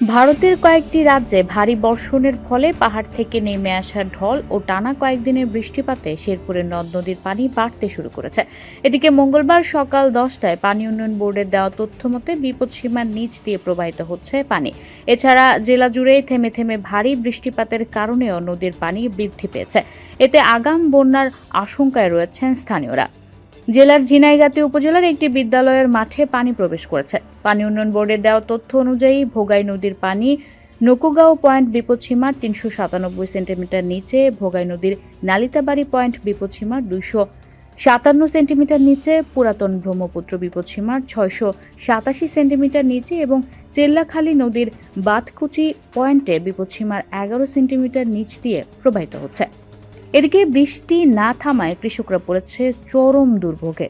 ভারতের কয়েকটি রাজ্যে ভারী বর্ষণের ফলে পাহাড় থেকে নেমে আসা ঢল ও টানা কয়েকদিনের বৃষ্টিপাতে শেরপুরের নদ নদীর পানি বাড়তে শুরু করেছে। এদিকে মঙ্গলবার সকাল দশটায় পানি উন্নয়ন বোর্ডের দেওয়া তথ্য মতে বিপদসীমার নিচ দিয়ে প্রবাহিত হচ্ছে পানি। এছাড়া জেলা জুড়ে থেমে থেমে ভারী বৃষ্টিপাতের কারণেও নদীর পানি বৃদ্ধি পেয়েছে। এতে আগাম বন্যার আশঙ্কায় রয়েছেন স্থানীয়রা। জেলার ঝিনাইগাতি উপজেলার একটি বিদ্যালয়ের মাঠে পানি প্রবেশ করেছে। পানি উন্নয়ন বোর্ডের দেওয়া তথ্য অনুযায়ী ভোগাই নদীর পানি নকুগাঁও পয়েন্ট বিপদসীমার তিনশো সাতানব্বই সেন্টিমিটার নিচে, ভোগাই নদীর নালিতাবাড়ি পয়েন্ট বিপদসীমার দুইশো সাতান্ন সেন্টিমিটার নিচে, পুরাতন ব্রহ্মপুত্র বিপদসীমার ছয়শো সাতাশি সেন্টিমিটার নিচে এবং চেল্লাখালী নদীর বাতকুচি পয়েন্টে বিপদসীমার এগারো সেন্টিমিটার নিচ দিয়ে প্রবাহিত হচ্ছে। এদিকে বৃষ্টি না থামায় কৃষকরা পড়েছে চরম দুর্ভোগে।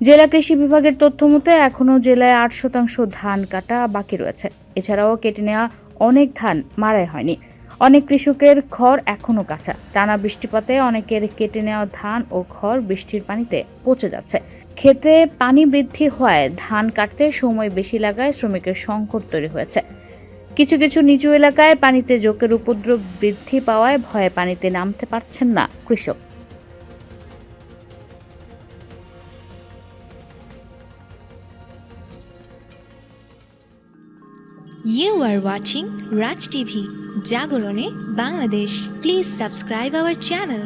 জেলা কৃষি বিভাগের তথ্য মতে, এখনও জেলায় আট শতাংশ ধান কাটা বাকি রয়েছে। এছাড়াও কেটে নেওয়া অনেক ধান মারাই হয়নি। অনেক কৃষকের খড় এখনও কাঁচা। টানা বৃষ্টিপাতে অনেকের কেটে নেওয়া ধান ও খড় বৃষ্টির পানিতে পচে যাচ্ছে। ক্ষেতে পানি বৃদ্ধি হওয়ায় ধান কাটতে সময় বেশি লাগায় শ্রমিকের সংকট তৈরি হয়েছে। কিছু কিছু নিচু এলাকায় পানিতে জোকের উপদ্রব বৃদ্ধি পাওয়ায় ভয়ে পানিতে নামতে পারছেন না কৃষক You are watching Raj TV, Jagorone, Bangladesh. Please subscribe our channel.